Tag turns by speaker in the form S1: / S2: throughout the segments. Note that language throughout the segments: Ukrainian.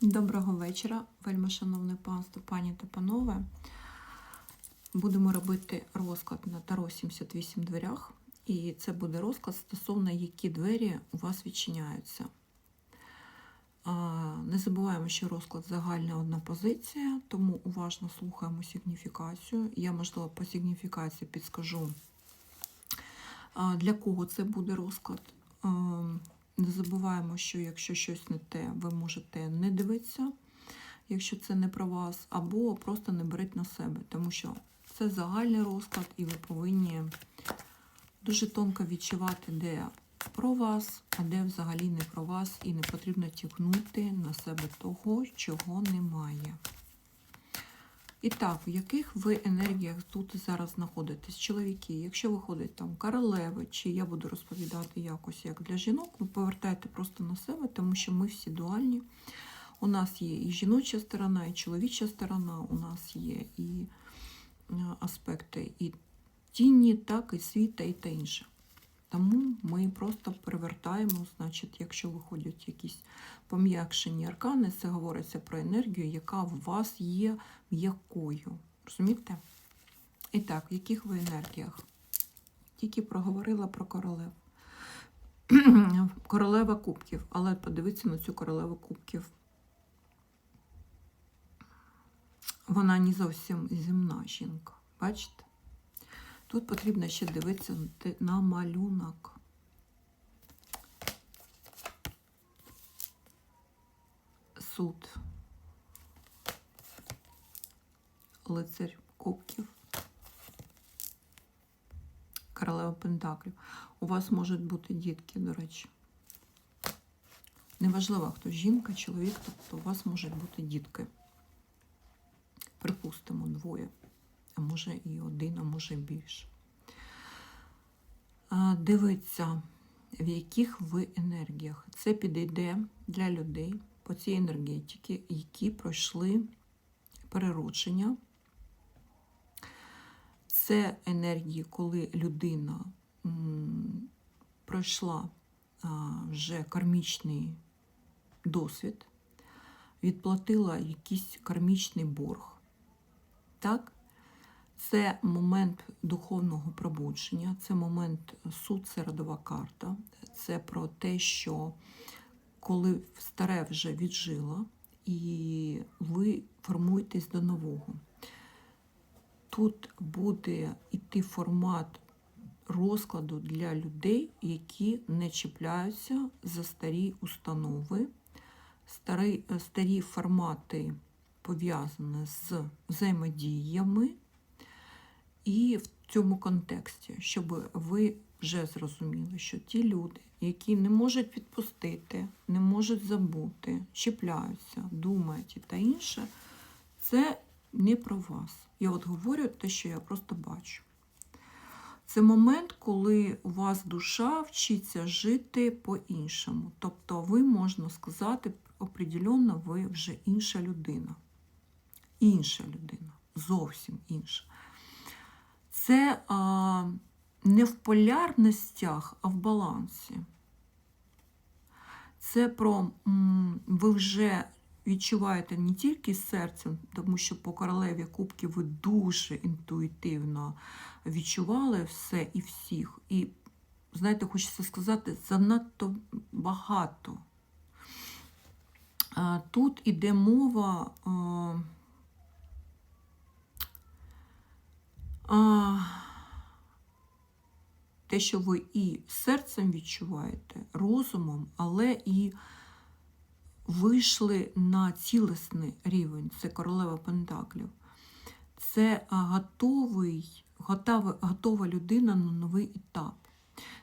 S1: Доброго вечора, вельми шановне панство, пані та панове. Будемо робити розклад на Таро 78 дверях. І це буде розклад стосовно які двері у вас відчиняються. Не забуваємо, що розклад загальна одна позиція, тому уважно слухаємо сигніфікацію. Я, можливо, по сигніфікації підскажу, для кого це буде розклад. Не забуваємо, що якщо щось не те, ви можете не дивитися, якщо це не про вас, або просто не беріть на себе, тому що це загальний розклад, і ви повинні дуже тонко відчувати, де про вас, а де взагалі не про вас, і не потрібно тягнути на себе того, чого немає. І так, в яких ви енергіях тут зараз знаходитесь? Чоловіки, якщо виходить там королеви, чи я буду розповідати якось як для жінок, ви повертайте просто на себе, тому що ми всі дуальні. У нас є і жіноча сторона, і чоловіча сторона, у нас є і е, аспекти і тіні, так, і світа, і та інше. Тому ми просто перевертаємо, значить, якщо виходять якісь пом'якшені аркани, це говориться про енергію, яка в вас є м'якою. Розумієте? І так, в яких ви енергіях? Тільки проговорила про королев. Королева кубків, але подивіться на цю королеву кубків. Вона не зовсім земна жінка. Бачите? Тут потрібно ще дивитися на малюнок. Суд. Лицарь кубків. Королева Пентаклів. У вас можуть бути дітки, до речі. Неважливо, хто жінка, чоловік, тобто у вас можуть бути дітки. Припустимо, двоє а може і один, а може більше. Дивиться, в яких ви енергіях. Це підійде для людей по цій енергетики, які пройшли переродження. Це енергії, коли людина пройшла вже кармічний досвід, відплатила якийсь кармічний борг. Так? Це момент духовного пробудження, це момент суд, це родова карта. Це про те, що коли старе вже віджило, і ви формуєтесь до нового. Тут буде йти формат розкладу для людей, які не чіпляються за старі установи, старі, старі формати пов'язані з взаємодіями. І в цьому контексті, щоб ви вже зрозуміли, що ті люди, які не можуть відпустити, не можуть забути, чіпляються, думають і та інше, це не про вас. Я от говорю те, що я просто бачу. Це момент, коли у вас душа вчиться жити по-іншому. Тобто, ви, можна сказати, определенно ви вже інша людина. Інша людина, зовсім інша. Це а, не в полярностях, а в балансі. Це про ви вже відчуваєте не тільки серцем, тому що по королеві кубки ви дуже інтуїтивно відчували все і всіх. І, знаєте, хочеться сказати, занадто багато. Тут іде мова. А, те, що ви і серцем відчуваєте, розумом, але і вийшли на цілісний рівень, це королева Пентаклів. Це готовий, готова, готова людина на новий етап.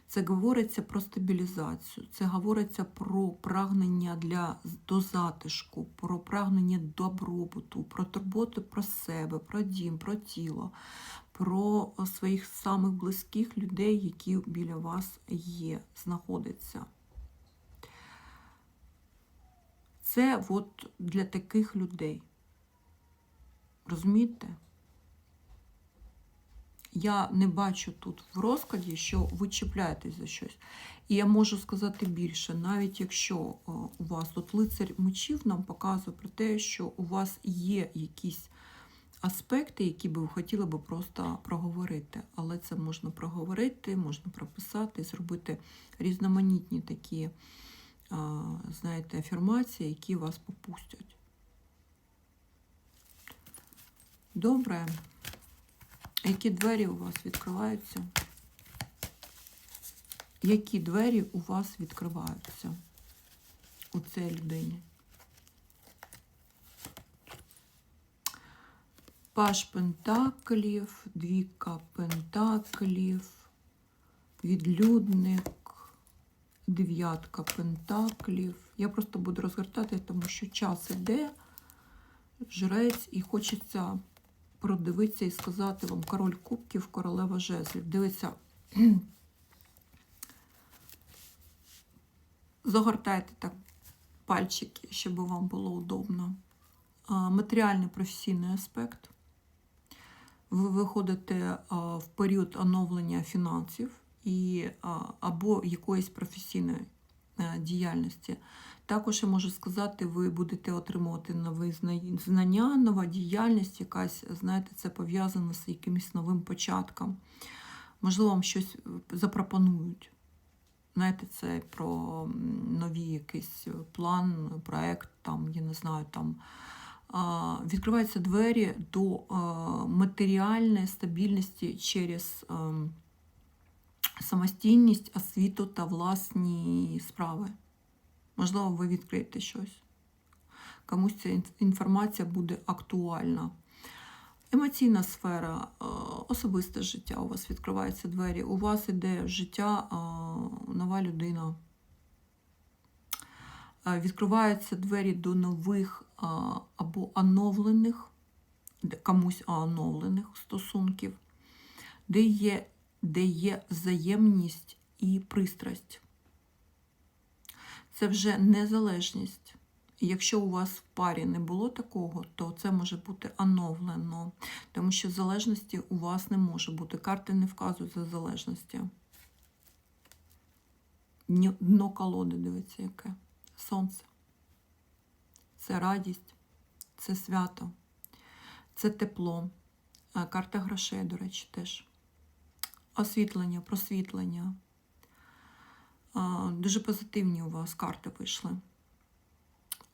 S1: Це говориться про стабілізацію, це говориться про прагнення для, до затишку, про прагнення добробуту, про турботу про себе, про дім, про тіло, про своїх самих близьких людей, які біля вас є, знаходяться. Це от для таких людей. Розумієте? Я не бачу тут в розкладі, що ви чіпляєтесь за щось. І я можу сказати більше, навіть якщо е, у вас тут лицар мечів нам показує про те, що у вас є якісь аспекти, які би ви хотіли би просто проговорити. Але це можна проговорити, можна прописати, зробити різноманітні такі, знаєте, афірмації, які вас попустять. Добре. Які двері у вас відкриваються? Які двері у вас відкриваються у цій людині? Паш Пентаклів, двійка Пентаклів, відлюдник, дев'ятка Пентаклів. Я просто буду розгортати, тому що час іде, жрець, і хочеться продивитися і сказати вам король кубків, королева жезлів. Дивіться, загортайте так пальчики, щоб вам було удобно. Матеріальний професійний аспект. Ви виходите в період оновлення фінансів і, або якоїсь професійної е, діяльності. Також я можу сказати, ви будете отримувати нові знання, нова діяльність, якась, знаєте, це пов'язано з якимось новим початком. Можливо, вам щось е, запропонують. Знаєте, це про нові якийсь план, проект, там, я не знаю, там відкриваються двері до матеріальної стабільності через самостійність, освіту та власні справи. Можливо, ви відкриєте щось. Комусь ця інформація буде актуальна. Емоційна сфера, особисте життя. У вас відкриваються двері. У вас іде життя нова людина. Е, Відкриваються двері до нових е, або оновлених, комусь оновлених стосунків, де є, де є взаємність і пристрасть. Це вже незалежність. Якщо у вас в парі не було такого, то це може бути оновлено, тому що залежності у вас не може бути. Карти не вказують за залежності. Дно колоди, дивіться, яке. Сонце. Це радість, це свято, це тепло. Карта грошей, до речі, теж. Освітлення, просвітлення. Дуже позитивні у вас карти вийшли.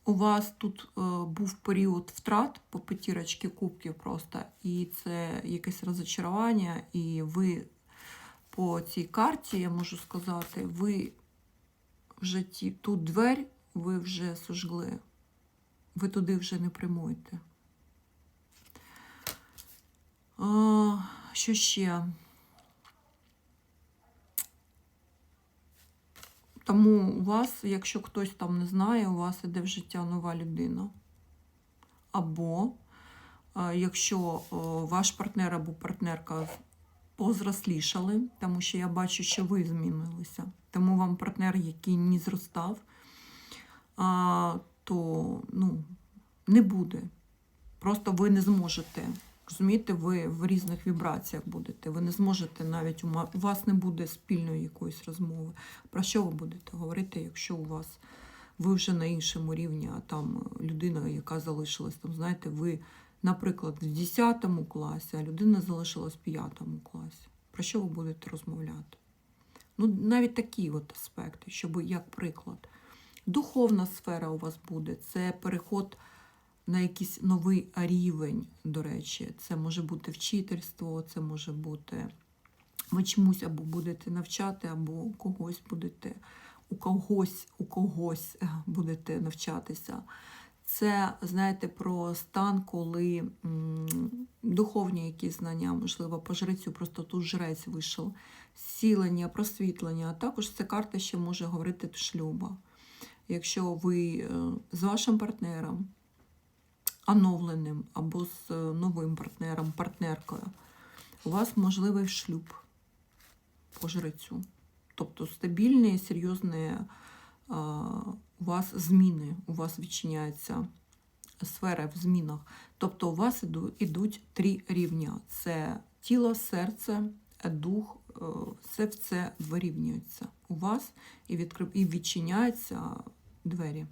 S1: У вас тут е, був період втрат по п'ятірочці кубків просто, і це якесь розочарування, і ви по цій карті, я можу сказати, ви вже ті, ту двері ви вже сожгли. Ви туди вже не прямуєте. А, що ще? Тому у вас, якщо хтось там не знає, у вас іде в життя нова людина. Або якщо ваш партнер або партнерка позрослішали, тому що я бачу, що ви змінилися. Тому вам партнер, який не зростав, то ну, не буде. Просто ви не зможете. Розумієте, ви в різних вібраціях будете. Ви не зможете навіть у вас не буде спільної якоїсь розмови. Про що ви будете говорити, якщо у вас ви вже на іншому рівні, а там людина, яка залишилась, там, знаєте, ви, наприклад, в 10 класі, а людина залишилась в 5 класі. Про що ви будете розмовляти? Ну, навіть такі от аспекти, щоб як приклад. Духовна сфера у вас буде, це переход на якийсь новий рівень, до речі. Це може бути вчительство, це може бути ви чомусь або будете навчати, або когось будете, у когось, у когось будете навчатися. Це, знаєте, про стан, коли духовні якісь знання, можливо, по жрецю, просто тут жрець вийшов, зцілення, просвітлення, а також ця карта ще може говорити шлюба. Якщо ви е, з вашим партнером, оновленим або з е, новим партнером, партнеркою, у вас можливий шлюб по жрецю. Тобто стабільні, серйозні а, у вас зміни, у вас відчиняється сфера в змінах. Тобто у вас ідуть три рівня: це тіло, серце, е, дух, е, все в це вирівнюється у вас і, відкрив, і відчиняються двері.